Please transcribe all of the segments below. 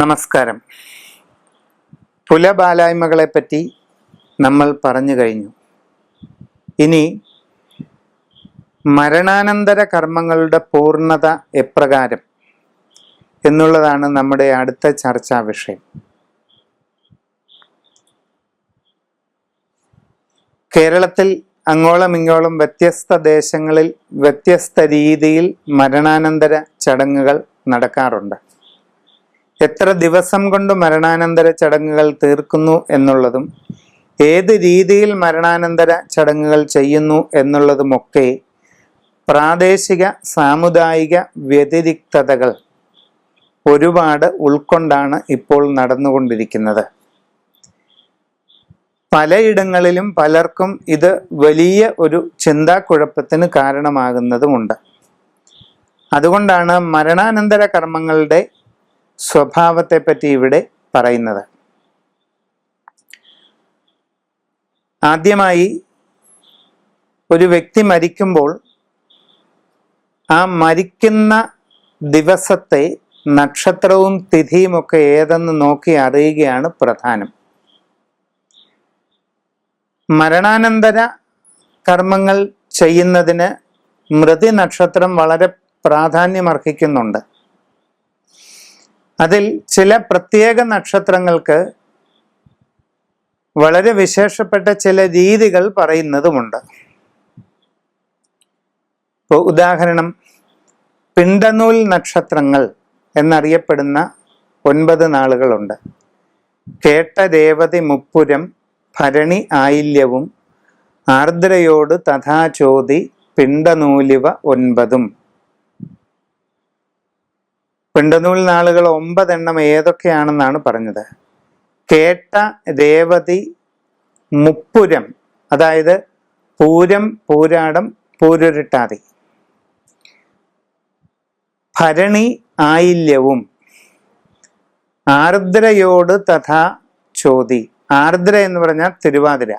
നമസ്കാരം. പുലബാലായ്മകളെ പറ്റി നമ്മൾ പറഞ്ഞു കഴിഞ്ഞു. ഇനി മരണാനന്തര കർമ്മങ്ങളുടെ പൂർണത എപ്രകാരം എന്നുള്ളതാണ് നമ്മുടെ അടുത്ത ചർച്ചാ വിഷയം. കേരളത്തിൽ അങ്ങോളം ഇങ്ങോളം വ്യത്യസ്ത ദേശങ്ങളിൽ വ്യത്യസ്ത രീതിയിൽ മരണാനന്തര ചടങ്ങുകൾ നടക്കാറുണ്ട്. എത്ര ദിവസം കൊണ്ട് മരണാനന്തര ചടങ്ങുകൾ തീർക്കുന്നു എന്നുള്ളതും ഏത് രീതിയിൽ മരണാനന്തര ചടങ്ങുകൾ ചെയ്യുന്നു എന്നുള്ളതുമൊക്കെ പ്രാദേശിക സാമുദായിക വ്യതിരിക്തതകൾ ഒരുപാട് ഉൾക്കൊണ്ടാണ് ഇപ്പോൾ നടന്നുകൊണ്ടിരിക്കുന്നത്. പലയിടങ്ങളിലും പലർക്കും ഇത് വലിയ ഒരു ചിന്താക്കുഴപ്പത്തിന് കാരണമാകുന്നതുമുണ്ട്. അതുകൊണ്ടാണ് മരണാനന്തര കർമ്മങ്ങളുടെ സ്വഭാവത്തെ പറ്റി ഇവിടെ പറയുന്നത്. ആദ്യമായി ഒരു വ്യക്തി മരിക്കുമ്പോൾ ആ മരിക്കുന്ന ദിവസത്തെ നക്ഷത്രവും തിഥിയും ഒക്കെ ഏതെന്ന് നോക്കി അറിയുകയാണ് പ്രധാനം. മരണാനന്തര കർമ്മങ്ങൾ ചെയ്യുന്നതിന് മൃതി നക്ഷത്രം വളരെ പ്രാധാന്യമർഹിക്കുന്നുണ്ട്. അതിൽ ചില പ്രത്യേക നക്ഷത്രങ്ങൾക്ക് വളരെ വിശേഷപ്പെട്ട ചില രീതികൾ പറയുന്നതുമുണ്ട്. ഇപ്പോൾ ഉദാഹരണം പിണ്ടനൂൽ നക്ഷത്രങ്ങൾ എന്നറിയപ്പെടുന്ന ഒൻപത് നാളുകളുണ്ട്. കേട്ട രേവതി മുപ്പുരം ഭരണി ആയില്യവും ആർദ്രയോട് തഥാചോതി പിണ്ടനൂലിവ ഒൻപതും. പിണ്ടനൂൽ നാളുകൾ ഒമ്പതെണ്ണം ഏതൊക്കെയാണെന്നാണ് പറഞ്ഞത്? കേട്ട രേവതി മുപ്പുരം അതായത് പൂരം പൂരാടം പൂരുരുട്ടാതി. ഭരണി ആയില്യവും. ആർദ്രയോട് തഥാ ചോതി. ആർദ്ര എന്ന് പറഞ്ഞാൽ തിരുവാതിര.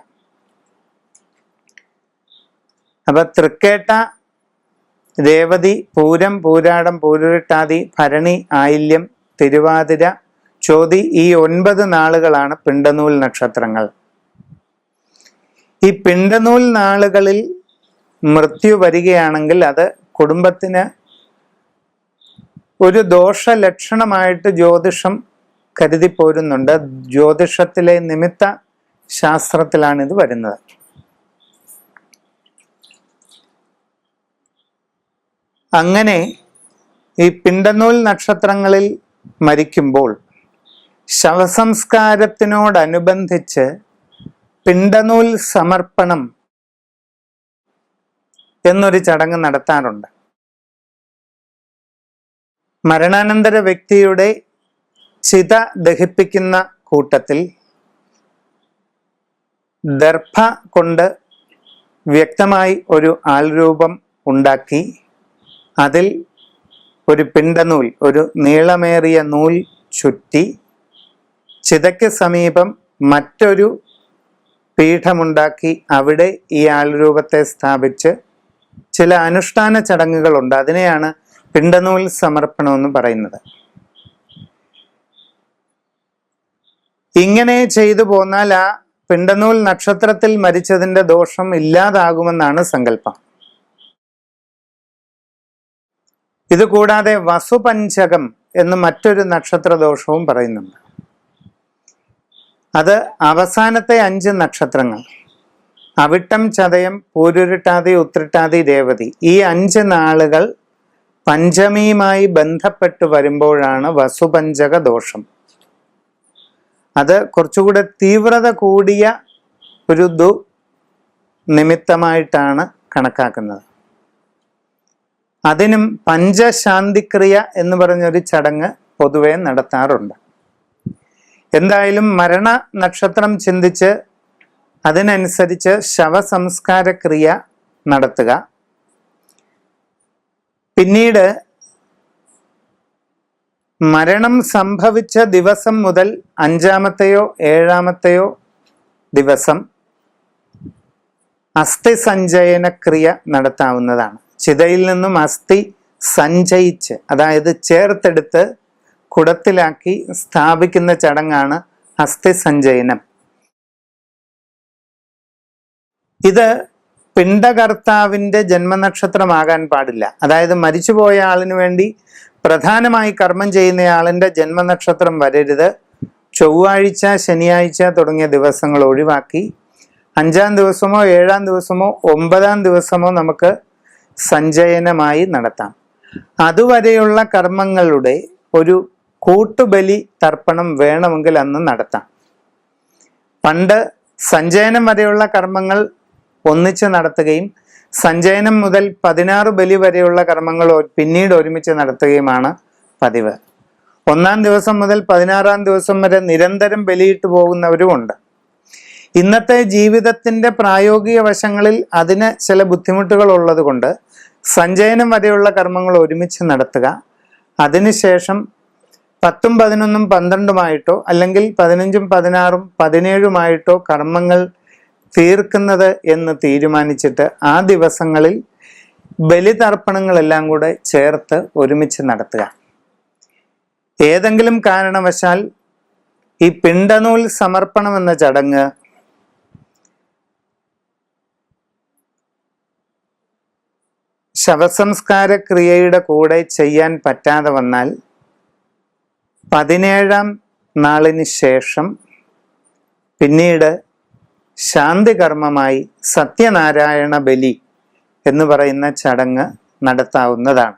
അപ്പൊ തൃക്കേട്ട രേവതി പൂരം പൂരാടം പൂരുരുട്ടാതി ഭരണി ആയില്യം തിരുവാതിര ചോതി ഈ ഒൻപത് നാളുകളാണ് പിണ്ടനൂൽ നക്ഷത്രങ്ങൾ. ഈ പിണ്ടനൂൽ നാളുകളിൽ മൃത്യു വരികയാണെങ്കിൽ അത് കുടുംബത്തിന് ഒരു ദോഷ ലക്ഷണമായിട്ട് ജ്യോതിഷം കരുതി പോരുന്നുണ്ട് ജ്യോതിഷത്തിലെ നിമിത്ത ശാസ്ത്രത്തിലാണ് ഇത് വരുന്നത്. അങ്ങനെ ഈ പിണ്ടനൂൽ നക്ഷത്രങ്ങളിൽ മരിക്കുമ്പോൾ ശവസംസ്കാരത്തിനോടനുബന്ധിച്ച് പിണ്ടനൂൽ സമർപ്പണം എന്നൊരു ചടങ്ങ് നടത്താറുണ്ട്. മരണാനന്തര വ്യക്തിയുടെ ചിത ദഹിപ്പിക്കുന്ന കൂട്ടത്തിൽ ദർഭ കൊണ്ട് വ്യക്തമായി ഒരു ആൾരൂപം ഉണ്ടാക്കി അതിൽ ഒരു പിണ്ടനൂൽ ഒരു നീളമേറിയ നൂൽ ചുറ്റി ചിതയ്ക്ക് സമീപം മറ്റൊരു പീഠമുണ്ടാക്കി അവിടെ ഈ ആൾരൂപത്തെ സ്ഥാപിച്ച് ചില അനുഷ്ഠാന ചടങ്ങുകളുണ്ട്. അതിനെയാണ് പിണ്ടനൂൽ സമർപ്പണം എന്ന് പറയുന്നത്. ഇങ്ങനെ ചെയ്തു പോന്നാൽ ആ പിണ്ടനൂൽ നക്ഷത്രത്തിൽ മരിച്ചതിന്റെ ദോഷം ഇല്ലാതാകുമെന്നാണ് സങ്കല്പം. ഇത് കൂടാതെ വസുപഞ്ചകം എന്ന് മറ്റൊരു നക്ഷത്ര ദോഷവും പറയുന്നുണ്ട്. അത് അവസാനത്തെ അഞ്ച് നക്ഷത്രങ്ങൾ. അവിട്ടം ചതയം പൂരുരുട്ടാതി ഉത്രിട്ടാതി രേവതി. ഈ അഞ്ച് നാളുകൾ പഞ്ചമിയുമായി ബന്ധപ്പെട്ട് വരുമ്പോഴാണ് വസുപഞ്ചക ദോഷം. അത് കുറച്ചുകൂടെ തീവ്രത കൂടിയ ഒരു ദു നിമിത്തമായിട്ടാണ് കണക്കാക്കുന്നത്. അതിനും പഞ്ചശാന്തിക്രിയ എന്ന് പറഞ്ഞൊരു ചടങ്ങ് പൊതുവെ നടത്താറുണ്ട്. എന്തായാലും മരണ നക്ഷത്രം ചിന്തിച്ച് അതിനനുസരിച്ച് ശവസംസ്കാര ക്രിയ നടത്തുക. പിന്നീട് മരണം സംഭവിച്ച ദിവസം മുതൽ അഞ്ചാമത്തെയോ ഏഴാമത്തെയോ ദിവസം അസ്ഥി സഞ്ചയന ക്രിയ നടത്താവുന്നതാണ്. ചിതയിൽ നിന്നും അസ്ഥി സഞ്ചയിച്ച് അതായത് ചേർത്തെടുത്ത് കുടത്തിലാക്കി സ്ഥാപിക്കുന്ന ചടങ്ങാണ് അസ്ഥി സഞ്ചയനം ഇത് പിണ്ടകർത്താവിന്റെ ജന്മനക്ഷത്രമാകാൻ പാടില്ല. അതായത് മരിച്ചുപോയ ആളിന് വേണ്ടി പ്രധാനമായി കർമ്മം ചെയ്യുന്നയാളിന്റെ ജന്മനക്ഷത്രം വരരുത്. ചൊവ്വാഴ്ച ശനിയാഴ്ച തുടങ്ങിയ ദിവസങ്ങൾ ഒഴിവാക്കി. അഞ്ചാം ദിവസമോ ഏഴാം ദിവസമോ ഒമ്പതാം ദിവസമോ നമുക്ക് സഞ്ചയനമായി നടത്താം. അതുവരെയുള്ള കർമ്മങ്ങളുടെ ഒരു കൂട്ടുബലി തർപ്പണം വേണമെങ്കിൽ അന്ന് നടത്താം. പണ്ട് സഞ്ചയനം വരെയുള്ള കർമ്മങ്ങൾ ഒന്നിച്ച് നടത്തുകയും സഞ്ചയനം മുതൽ പതിനാറ് ബലി വരെയുള്ള കർമ്മങ്ങൾ പിന്നീട് ഒരുമിച്ച് നടത്തുകയുമാണ് പതിവ്. ഒന്നാം ദിവസം മുതൽ പതിനാറാം ദിവസം വരെ നിരന്തരം ബലിയിട്ട് പോകുന്നവരുമുണ്ട് ഇന്നത്തെ ജീവിതത്തിന്റെ പ്രായോഗിക വശങ്ങളിൽ അതിന് ചില ബുദ്ധിമുട്ടുകൾ ഉള്ളത് കൊണ്ട് സഞ്ചയനം വരെയുള്ള കർമ്മങ്ങൾ ഒരുമിച്ച് നടത്തുക. അതിനുശേഷം പത്തും പതിനൊന്നും പന്ത്രണ്ടുമായിട്ടോ അല്ലെങ്കിൽ പതിനഞ്ചും പതിനാറും പതിനേഴുമായിട്ടോ കർമ്മങ്ങൾ തീർക്കുന്നത് എന്ന് തീരുമാനിച്ചിട്ട് ആ ദിവസങ്ങളിൽ ബലിതർപ്പണങ്ങളെല്ലാം കൂടെ ചേർത്ത് ഒരുമിച്ച് നടത്തുക. ഏതെങ്കിലും കാരണവശാൽ ഈ പിണ്ടനൂൽ സമർപ്പണം എന്ന ചടങ്ങ് ശവസംസ്കാര ക്രിയയുടെ കൂടെ ചെയ്യാൻ പറ്റാതെ വന്നാൽ പതിനേഴാം നാളിന് ശേഷം പിന്നീട് ശാന്തികർമ്മമായി സത്യനാരായണ ബലി എന്ന് പറയുന്ന ചടങ്ങ് നടത്താവുന്നതാണ്.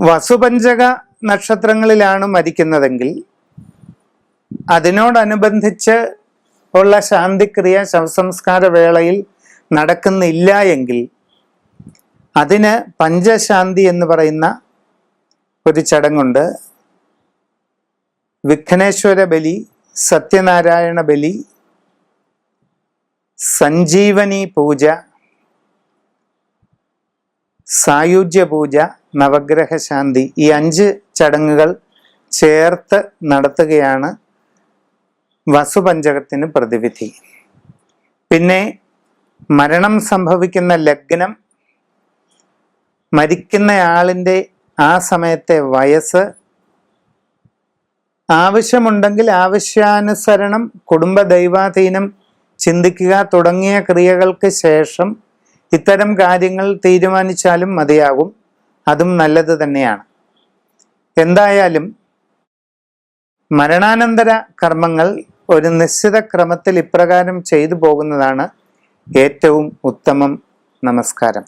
വസുപഞ്ചക നക്ഷത്രങ്ങളിലാണ് മരിക്കുന്നതെങ്കിൽ അതിനോടനുബന്ധിച്ച് ഉള്ള ശാന്തിക്രിയ ശവസംസ്കാര വേളയിൽ നടക്കുന്നില്ല എങ്കിൽ അതിന് പഞ്ചശാന്തി എന്ന് പറയുന്ന ഒരു ചടങ്ങുണ്ട്. വിഘ്നേശ്വര ബലി സത്യനാരായണ ബലി സഞ്ജീവനി പൂജ സായുജ്യ പൂജ നവഗ്രഹ ശാന്തി ഈ അഞ്ച് ചടങ്ങുകൾ ചേർത്ത് നടത്തുകയാണ് വസുപഞ്ചകത്തിന് പ്രതിവിധി. പിന്നെ മരണം സംഭവിക്കുന്ന ലഗ്നം മരിക്കുന്നയാളിന്റെ ആ സമയത്തെ വയസ്സ്. ആവശ്യമുണ്ടെങ്കിൽ ആവശ്യാനുസരണം കുടുംബ ദൈവാധീനം ചിന്തിക്കുക തുടങ്ങിയ ക്രിയകൾക്ക് ശേഷം ഇത്തരം കാര്യങ്ങൾ തീരുമാനിച്ചാലും മതിയാകും. അതും നല്ലത് തന്നെയാണ്. എന്തായാലും മരണാനന്തര കർമ്മങ്ങൾ ഒരു നിശ്ചിത ക്രമത്തിൽ ഇപ്രകാരം ചെയ്തു പോകുന്നതാണ്. ഏറ്റവും ഉത്തമം നമസ്കാരം.